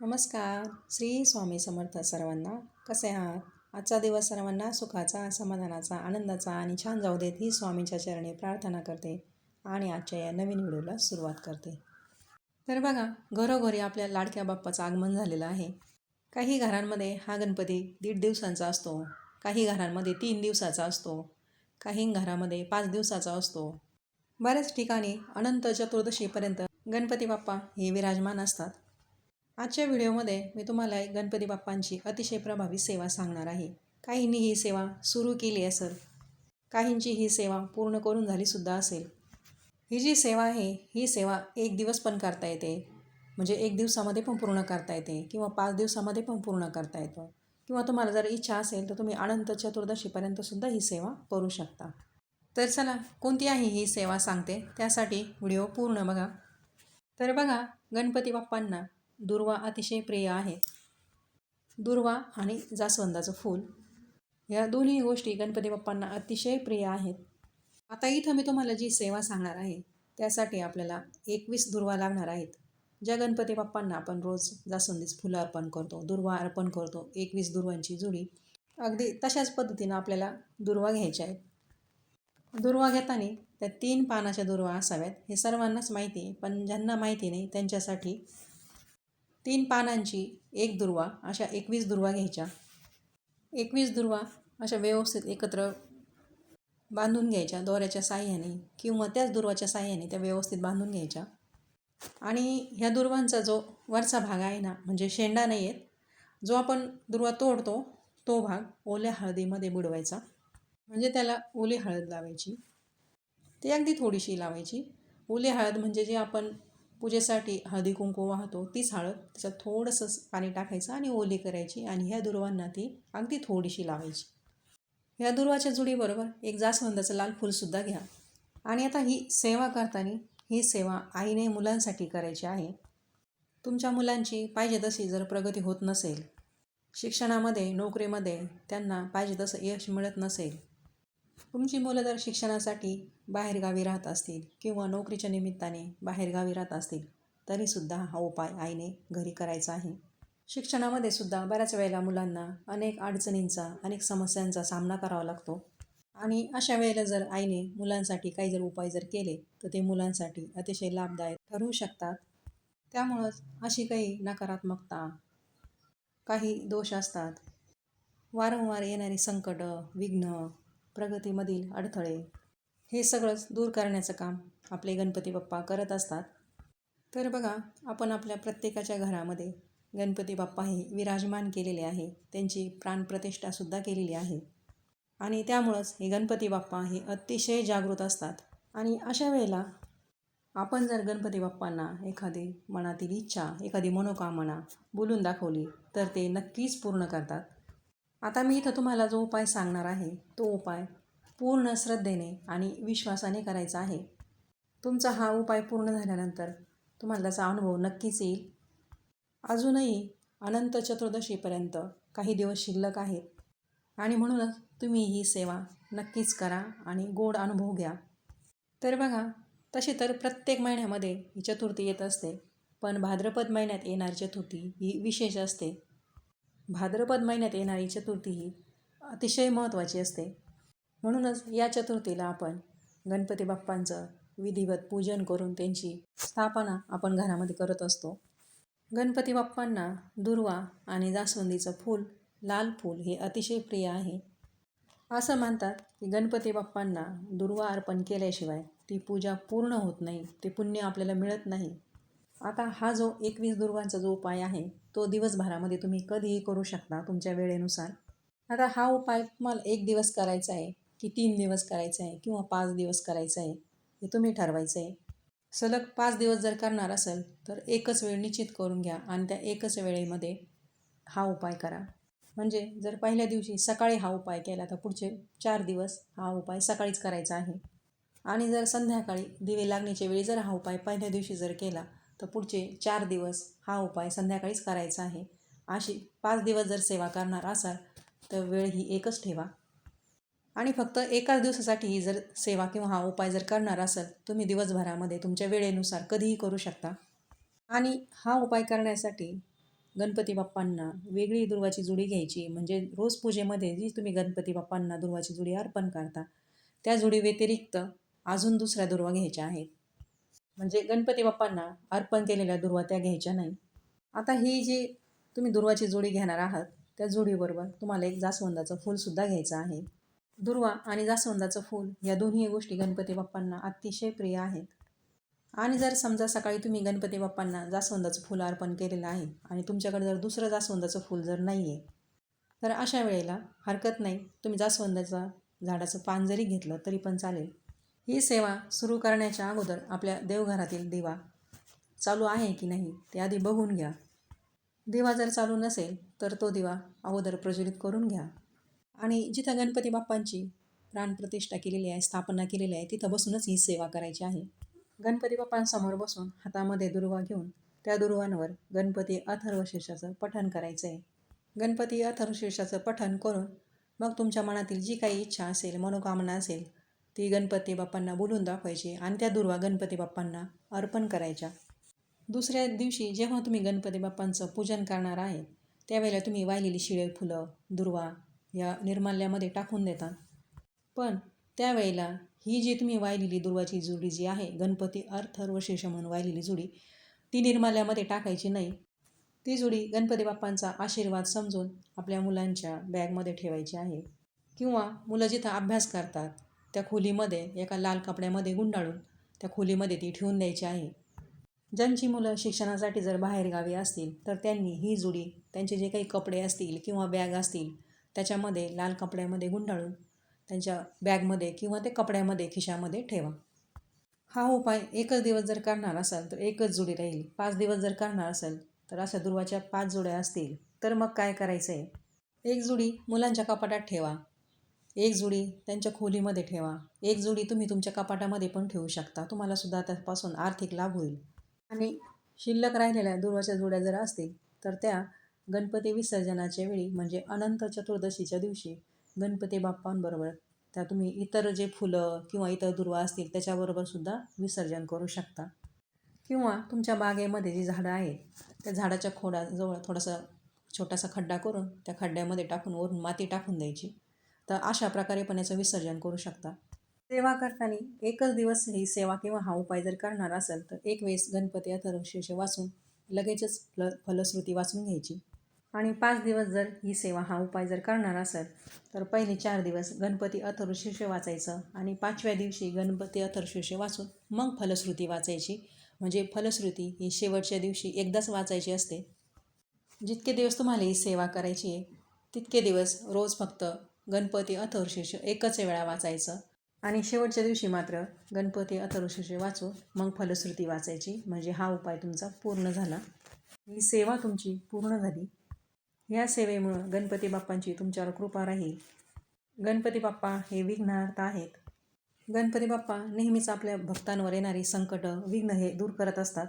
नमस्कार. श्री स्वामी समर्थ सर्वांना कसे आहात? आजचा दिवस सर्वांना सुखाचा समाधानाचा आनंदाचा आणि छान जाऊ देत ही स्वामींच्या चरणी प्रार्थना करते आणि आजच्या या नवीन व्हिडिओला सुरुवात करते. तर बघा घरोघरी आपल्या लाडक्या बाप्पाचं आगमन झालेलं आहे. काही घरांमध्ये हा गणपती दीड दिवसांचा असतो काही घरांमध्ये तीन दिवसाचा असतो काही घरामध्ये पाच दिवसाचा असतो. बऱ्याच ठिकाणी अनंत चतुर्दशीपर्यंत गणपती बाप्पा हे विराजमान असतात. आजच्या व्हिडिओमध्ये मी तुम्हाला एक गणपती बाप्पांची अतिशय प्रभावी सेवा सांगणार आहे. काहींनी ही सेवा सुरू केली असेल काहींची ही सेवा पूर्ण करून झालीसुद्धा असेल. ही जी सेवा आहे ही सेवा एक दिवस पण करता येते. म्हणजे एक दिवसामध्ये पण पूर्ण करता येते किंवा पाच दिवसामध्ये पण पूर्ण करता येतं. किंवा तुम्हाला जर इच्छा असेल तर तुम्ही अनंत चतुर्दशीपर्यंतसुद्धा ही सेवा करू शकता. तर चला कोणती आहे ही सेवा सांगते त्यासाठी व्हिडिओ पूर्ण बघा. तर बघा गणपती बाप्पांना दुर्वा अतिशय प्रिय आहेत दुर्वा आणि जास्वंदाचं फूल. या दोन्ही गोष्टी गणपती बाप्पांना अतिशय प्रिय आहेत. आता इथं मी तुम्हाला जी सेवा सांगणार आहे त्यासाठी आपल्याला एकवीस दुर्वा लागणार आहेत. ज्या गणपती बाप्पांना आपण रोज जास्वंदीच फुलं अर्पण करतो दुर्वा अर्पण करतो एकवीस दुर्वांची जुडी. अगदी तशाच पद्धतीनं आपल्याला दुर्वा घ्यायच्या आहेत. दुर्वा घेताना त्या तीन पानाच्या दुर्वा असाव्यात हे सर्वांनाच माहिती आहे पण ज्यांना माहिती नाही त्यांच्यासाठी तीन पानांची एक दुर्वा अशा एकवीस दुर्वा घ्यायच्या. एकवीस दुर्वा अशा व्यवस्थित एकत्र बांधून घ्यायच्या दोऱ्याच्या साह्याने किंवा त्याच दुर्वाच्या साह्याने त्या व्यवस्थित बांधून घ्यायच्या. आणि ह्या दुर्वांचा जो वरचा भाग आहे ना म्हणजे शेंडा नाही आहेत जो आपण दुर्वा तोडतो तो भाग ओल्या हळदीमध्ये बुडवायचा. म्हणजे त्याला ओली हळद लावायची. ती अगदी थोडीशी लावायची. ओली हळद म्हणजे जे आपण पूजेसाठी हळदी कुंकू वाहतो तीच हळद त्याच्यात थोडंसं पाणी टाकायचं आणि ओली करायची आणि ह्या दुर्वांना ती अगदी थोडीशी लावायची. ह्या दुर्वाच्या जुडीबरोबर एक जास्वंदाचं लाल फूलसुद्धा घ्या. आणि आता ही सेवा करताना ही सेवा आईने मुलांसाठी करायची आहे. तुमच्या मुलांची पाहिजे तशी जर प्रगती होत नसेल शिक्षणामध्ये नोकरीमध्ये त्यांना पाहिजे तसं यश मिळत नसेल तुमची मुलं जर शिक्षणासाठी बाहेरगावी राहत असतील किंवा नोकरीच्या निमित्ताने बाहेरगावी राहत असतील तरीसुद्धा हा उपाय आईने घरी करायचा आहे. शिक्षणामध्ये सुद्धा बऱ्याच वेळेला मुलांना अनेक अडचणींचा अनेक समस्यांचा सामना करावा लागतो. आणि अशा वेळेला जर आईने मुलांसाठी काही जर उपाय जर केले तर ते मुलांसाठी अतिशय लाभदायक ठरू शकतात. त्यामुळंच अशी काही नकारात्मकता काही दोष असतात. वारंवार येणारी संकटं विघ्न प्रगतीमधील अडथळे. हे सगळंच दूर करण्याचं काम आपले गणपती बाप्पा करत असतात. तर बघा आपण आपल्या प्रत्येकाच्या घरामध्ये गणपती बाप्पा हे विराजमान केलेले आहे. त्यांची प्राणप्रतिष्ठासुद्धा केलेली आहे. आणि त्यामुळंच हे गणपती बाप्पा हे अतिशय जागृत असतात. आणि अशा वेळेला आपण जर गणपती बाप्पांना एखादी मनातील इच्छा एखादी मनोकामना बोलून दाखवली तर ते नक्कीच पूर्ण करतात. आता मी इथं तुम्हाला जो उपाय सांगणार आहे तो उपाय पूर्ण श्रद्धेने आणि विश्वासाने करायचा आहे. तुमचा हा उपाय पूर्ण झाल्यानंतर तुम्हाला त्याचा अनुभव नक्कीच येईल. अजूनही अनंत चतुर्दशीपर्यंत काही दिवस शिल्लक आहेत आणि म्हणूनच तुम्ही ही सेवा नक्कीच करा आणि गोड अनुभव घ्या. तर बघा तसे तर प्रत्येक महिन्यामध्ये ही चतुर्थी येत असते पण भाद्रपद महिन्यात येणारी चतुर्थी ही विशेष असते. भाद्रपद महिन्यात येणारी चतुर्थी ही अतिशय महत्त्वाची असते. म्हणूनच या चतुर्थीला आपण गणपती बाप्पांचं विधिवत पूजन करून त्यांची स्थापना आपण घरामध्ये करत असतो. गणपती बाप्पांना दुर्वा आणि जास्वंदीचं फूल लाल फूल हे अतिशय प्रिय आहे. असं मानतात की गणपती बाप्पांना दुर्वा अर्पण केल्याशिवाय ती पूजा पूर्ण होत नाही ते पुण्य आपल्याला मिळत नाही. आता हा जो एकवीस दुर्गांचा जो उपाय आहे तो दिवसभरामध्ये तुम्ही कधीही करू शकता तुमच्या वेळेनुसार. आता हा उपाय तुम्हाला एक दिवस करायचा आहे की तीन दिवस करायचा आहे किंवा पाच दिवस करायचा आहे हे तुम्ही ठरवायचं आहे. सलग पाच दिवस जर करणार असेल तर एकच वेळ निश्चित करून घ्या आणि त्या एकच वेळेमध्ये हा उपाय करा. म्हणजे जर पहिल्या दिवशी सकाळी हा उपाय केला तर पुढचे चार दिवस हा उपाय सकाळीच करायचा आहे. आणि जर संध्याकाळी दिवे लागण्याच्या वेळी जर हा उपाय पहिल्या दिवशी जर केला तर पुढचे चार दिवस हा उपाय संध्याकाळीच करायचा आहे. अशी पाच दिवस जर सेवा करणार असाल तर वेळ ही एकच ठेवा. आणि फक्त एकाच दिवसासाठी ही जर सेवा किंवा हा उपाय जर करणार असाल तुम्ही दिवसभरामध्ये तुमच्या वेळेनुसार कधीही करू शकता. आणि हा उपाय करण्यासाठी गणपती बाप्पांना वेगळी दुर्वाची जुडी घ्यायची म्हणजे रोज पूजेमध्ये जी तुम्ही गणपती बाप्पांना दुर्वाची जुडी अर्पण करता त्या जुडी व्यतिरिक्त अजून दुसऱ्या दुर्वा घ्यायच्या आहेत. म्हणजे गणपती बाप्पांना अर्पण केलेल्या दुर्वा त्या घ्यायच्या नाही. आता ही जी तुम्ही दुर्वाची जोडी घेणार आहात त्या जोडीबरोबर तुम्हाला एक जास्वंदाचं फूलसुद्धा घ्यायचं आहे. दुर्वा आणि जास्वंदाचं फूल या दोन्ही गोष्टी गणपती बाप्पांना अतिशय प्रिय आहेत. आणि जर समजा सकाळी तुम्ही गणपती बाप्पांना जास्वंदाचं फूल अर्पण केलेलं आहे आणि तुमच्याकडे जर दुसरं जास्वंदाचं फूल जर नाही आहे तर अशा वेळेला हरकत नाही तुम्ही जास्वंदाचं झाडाचं पान जरी घेतलं तरी पण चालेल. ही सेवा सुरू करण्याच्या अगोदर आपल्या देवघरातील दिवा चालू आहे की नाही ते आधी बघून घ्या. दिवा जर चालू नसेल तर तो दिवा अगोदर प्रज्वलित करून घ्या. आणि जिथं गणपती बाप्पांची प्राणप्रतिष्ठा केलेली आहे स्थापना केलेली आहे तिथं बसूनच ही सेवा करायची आहे. गणपती बाप्पांसमोर बसून हातामध्ये दुर्वा घेऊन त्या दुर्वांवर गणपती अथर्वशीर्षाचं पठण करायचं आहे गणपती अथर्वशीर्षाचं पठण करून मग तुमच्या मनातील जी काही इच्छा असेल मनोकामना असेल ती गणपती बाप्पांना बोलून दाखवायची आणि त्या दुर्वा गणपती बाप्पांना अर्पण करायच्या. दुसऱ्या दिवशी जेव्हा तुम्ही गणपती बाप्पांचं पूजन करणार आहे त्यावेळेला तुम्ही वाहिलेली शिळे फुलं दुर्वा या निर्माल्यामध्ये टाकून देता. पण त्यावेळेला ही जी तुम्ही वाहिलेली दुर्वाची जुडी जी आहे गणपती अर्थर्वशेष म्हणून वाहिलेली जुडी ती निर्माल्यामध्ये टाकायची नाही. ती जुडी गणपती बाप्पांचा आशीर्वाद समजून आपल्या मुलांच्या बॅगमध्ये ठेवायची आहे. किंवा मुलं जिथं अभ्यास करतात त्या खोलीमध्ये एका लाल कपड्यामध्ये गुंडाळून त्या खोलीमध्ये ती ठेवून द्यायची आहे. ज्यांची मुलं शिक्षणासाठी जर बाहेरगावी असतील तर त्यांनी ही जुडी त्यांचे जे काही कपडे असतील किंवा बॅग असतील त्याच्यामध्ये लाल कपड्यामध्ये गुंडाळून त्यांच्या बॅगमध्ये किंवा ते कपड्यामध्ये खिशामध्ये ठेवा. हा उपाय एकच दिवस जर करणार असाल तर एकच जुडी राहील. पाच दिवस जर करणार असेल तर अशा दुर्वाच्या पाच जुड्या असतील तर मग काय करायचं आहे एक जुडी मुलांच्या कपाटात ठेवा. एक जुडी त्यांच्या खोलीमध्ये ठेवा. एक जुडी तुम्ही तुमच्या कपाटामध्ये पण ठेवू शकता. तुम्हाला सुद्धा त्यापासून आर्थिक लाभ होईल. आणि शिल्लक राहिलेल्या दुर्वाच्या जुड्या जर असतील तर त्या गणपती विसर्जनाच्या वेळी म्हणजे अनंत चतुर्दशीच्या दिवशी गणपती बाप्पांबरोबर त्या तुम्ही इतर जे फुलं किंवा इतर दुर्वा असतील त्याच्याबरोबर सुद्धा विसर्जन करू शकता. किंवा तुमच्या बागेमध्ये जी झाडं आहेत त्या झाडाच्या खोडाजवळ थोडासा छोटासा खड्डा करून त्या खड्ड्यामध्ये टाकून वरून माती टाकून द्यायची. तर अशा प्रकारे पण याचं विसर्जन करू शकता. सेवा करताना एकच दिवस ही सेवा किंवा हा उपाय जर करणार असेल तर एक वेळेस गणपती अथर्वशीर्ष वाचून लगेचच फल फलश्रुती वाचून घ्यायची. आणि पाच दिवस जर ही सेवा हा उपाय जर करणार असेल तर पहिले चार दिवस गणपती अथर्वशीर्ष वाचायचं आणि पाचव्या दिवशी गणपती अथर्वशीर्ष वाचून मग फलश्रुती वाचायची. म्हणजे फलश्रुती ही शेवटच्या दिवशी एकदाच वाचायची असते. जितके दिवस तुम्हाला ही सेवा करायची आहे तितके दिवस रोज फक्त गणपती अथर्वशीर्ष एकच वेळा वाचायचं. आणि शेवटच्या दिवशी मात्र गणपती अथर्वशीर्ष वाचून मग फलश्रुती वाचायची. म्हणजे हा उपाय तुमचा पूर्ण झाला. ही सेवा तुमची पूर्ण झाली. या सेवेमुळं गणपती बाप्पांची तुमच्यावर कृपा राहील. गणपती बाप्पा हे विघ्नार्थ आहेत. गणपती बाप्पा नेहमीच आपल्या भक्तांवर येणारी संकटं विघ्न हे दूर करत असतात.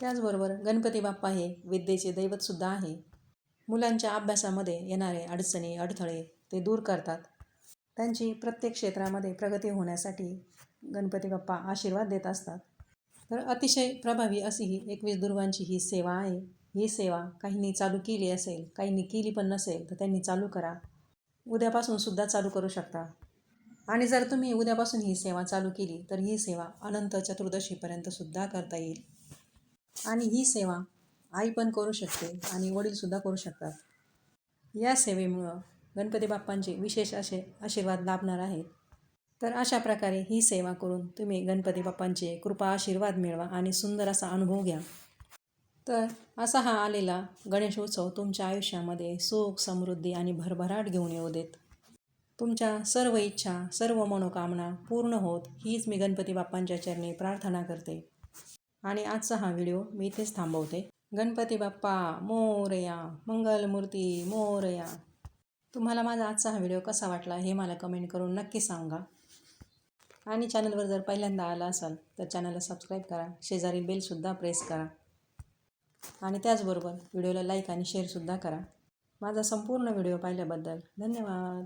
त्याचबरोबर गणपती बाप्पा हे विद्येचे दैवतसुद्धा आहे. मुलांच्या अभ्यासामध्ये येणारे अडचणी अडथळे ते दूर करतात. त्यांची प्रत्येक क्षेत्रामध्ये प्रगती होण्यासाठी गणपती बाप्पा आशीर्वाद देत असतात. तर अतिशय प्रभावी अशी ही एकवीस दुर्वांची ही सेवा आहे. ही सेवा काहींनी चालू केली असेल काहींनी केली पण नसेल तर त्यांनी चालू करा. उद्यापासून सुद्धा चालू करू शकता. आणि जर तुम्ही उद्यापासून ही सेवा चालू केली तर ही सेवा अनंत चतुर्दशीपर्यंत सुद्धा करता येईल. आणि ही सेवा आई पण करू शकते आणि वडीलसुद्धा करू शकतात. या सेवेमुळं गणपती बाप्पांचे विशेष असे आशीर्वाद लाभणार आहेत. तर अशा प्रकारे ही सेवा करून तुम्ही गणपती बाप्पांचे कृपा आशीर्वाद मिळवा आणि सुंदर असा अनुभव घ्या. तर असा हा आलेला गणेशोत्सव तुमच्या आयुष्यामध्ये सुख समृद्धी आणि भरभराट घेऊन येऊ देत. तुमच्या सर्व इच्छा सर्व मनोकामना पूर्ण होत हीच मी गणपती बाप्पांच्या चरणी प्रार्थना करते. आणि आजचा हा व्हिडिओ मी इथेच थांबवते. गणपती बाप्पा मोरया मंगलमूर्ती मोरया. तुम्हाला माझा आजचा हा व्हिडिओ कसा वाटला हे मला कमेंट करून नक्की सांगा. आणि चॅनलवर जर पहिल्यांदा आला असाल तर चॅनलला सबस्क्राईब करा. शेजारी बेलसुद्धा प्रेस करा. आणि त्याचबरोबर व्हिडिओला लाईक आणि शेअरसुद्धा करा. माझा संपूर्ण व्हिडिओ पाहिल्याबद्दल धन्यवाद.